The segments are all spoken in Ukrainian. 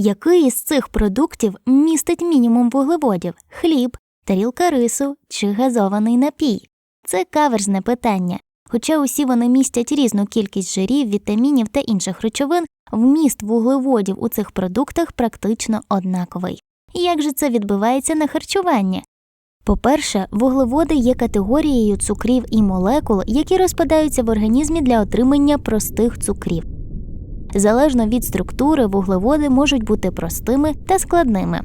Який із цих продуктів містить мінімум вуглеводів хліб, тарілка рису чи газований напій? Це каверзне питання. Хоча усі вони містять різну кількість жирів, вітамінів та інших речовин, вміст вуглеводів у цих продуктах практично однаковий. Як же це відбувається на харчуванні? По-перше, вуглеводи є категорією цукрів і молекул, які розпадаються в організмі для отримання простих цукрів. Залежно від структури, вуглеводи можуть бути простими та складними.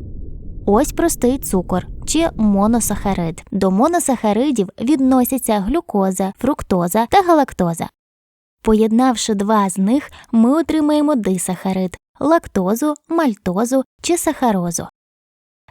Ось простий цукор чи моносахарид. До моносахаридів відносяться глюкоза, фруктоза та галактоза. Поєднавши два з них, ми отримаємо дисахарид лактозу, мальтозу чи сахарозу.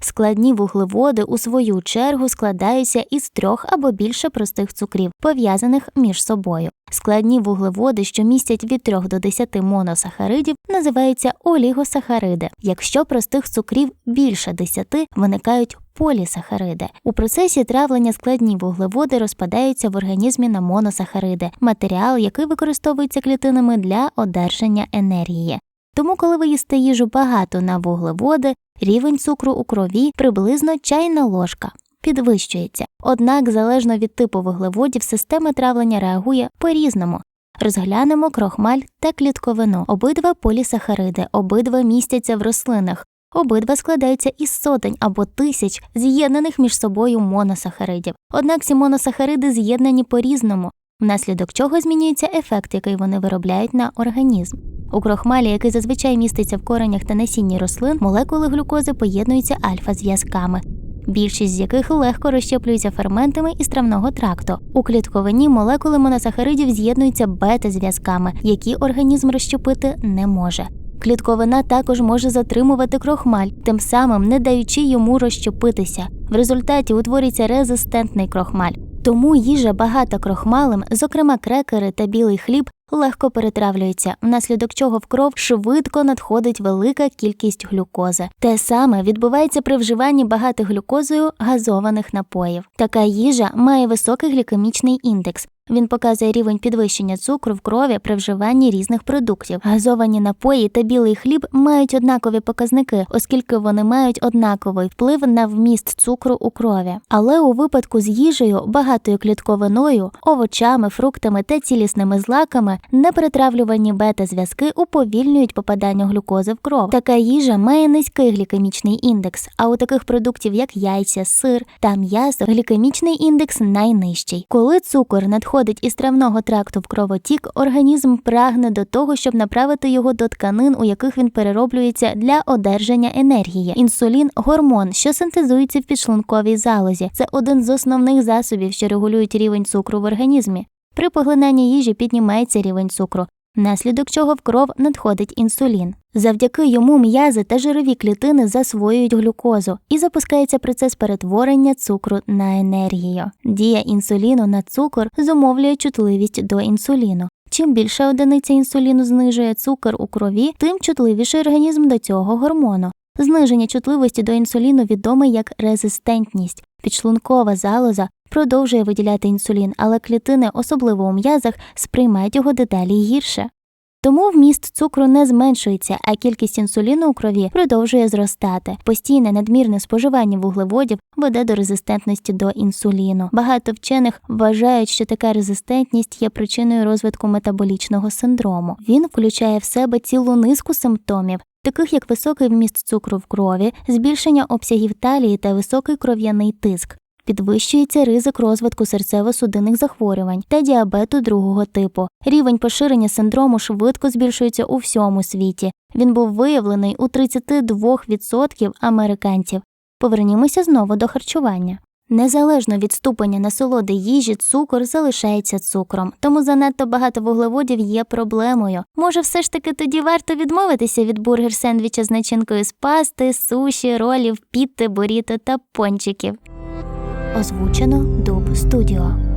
Складні вуглеводи у свою чергу складаються із трьох або більше простих цукрів, пов'язаних між собою. Складні вуглеводи, що містять від 3 до 10 моносахаридів, називаються олігосахариди. Якщо простих цукрів більше 10, виникають полісахариди. У процесі травлення складні вуглеводи розпадаються в організмі на моносахариди, матеріал, який використовується клітинами для одержання енергії. Тому, коли ви їсте їжу багато на вуглеводи, рівень цукру у крові приблизно чайна ложка підвищується. Однак, залежно від типу вуглеводів, система травлення реагує по-різному. Розглянемо крохмаль та клітковину, обидва полісахариди, обидва містяться в рослинах, обидва складаються із сотень або тисяч з'єднаних між собою моносахаридів. Однак ці моносахариди з'єднані по-різному, внаслідок чого змінюється ефект, який вони виробляють на організм. У крохмалі, який зазвичай міститься в коренях та насінні рослин, молекули глюкози поєднуються альфа-зв'язками, більшість з яких легко розщеплюються ферментами із травного тракту. У клітковині молекули моносахаридів з'єднуються бета-зв'язками, які організм розщепити не може. Клітковина також може затримувати крохмаль, тим самим не даючи йому розщепитися. В результаті утворюється резистентний крохмаль. Тому їжа багата крохмалем, зокрема крекери та білий хліб, легко перетравлюється, внаслідок чого в кров швидко надходить велика кількість глюкози. Те саме відбувається при вживанні багатих глюкозою газованих напоїв. Така їжа має високий глікемічний індекс. Він показує рівень підвищення цукру в крові при вживанні різних продуктів. Газовані напої та білий хліб мають однакові показники, оскільки вони мають однаковий вплив на вміст цукру у крові. Але у випадку з їжею, багатою клітковиною, овочами, фруктами та цілісними злаками неперетравлювані бета-зв'язки уповільнюють попадання глюкози в кров. Така їжа має низький глікемічний індекс, а у таких продуктів, як яйця, сир та м'ясо, глікемічний індекс найнижчий. Коли цукор надходить із травного тракту в кровотік, організм прагне до того, щоб направити його до тканин, у яких він перероблюється для одержання енергії. Інсулін гормон, що синтезується в підшлунковій залозі. Це один з основних засобів, що регулюють рівень цукру в організмі. При поглинанні їжі піднімається рівень цукру, внаслідок чого в кров надходить інсулін. Завдяки йому м'язи та жирові клітини засвоюють глюкозу і запускається процес перетворення цукру на енергію. Дія інсуліну на цукор зумовлює чутливість до інсуліну. Чим більша одиниця інсуліну знижує цукор у крові, тим чутливіший організм до цього гормону. Зниження чутливості до інсуліну відоме як резистентність. Підшлункова залоза продовжує виділяти інсулін, але клітини, особливо у м'язах, сприймають його дедалі гірше. Тому вміст цукру не зменшується, а кількість інсуліну у крові продовжує зростати. Постійне надмірне споживання вуглеводів веде до резистентності до інсуліну. Багато вчених вважають, що така резистентність є причиною розвитку метаболічного синдрому. Він включає в себе цілу низку симптомів. Таких як високий вміст цукру в крові, збільшення обсягів талії та високий кров'яний тиск, Підвищується ризик розвитку серцево-судинних захворювань та діабету другого типу. Рівень поширення синдрому швидко збільшується у всьому світі. Він був виявлений у 32% американців. Повернімося знову до харчування. Незалежно від ступеня насолоди їжі, цукор залишається цукром, тому занадто багато вуглеводів є проблемою. Може, все ж таки тоді варто відмовитися від бургер сендвіча з начинкою з пасти, суші, ролів, пітти, буріто та пончиків. Озвучено Дуб Студіо.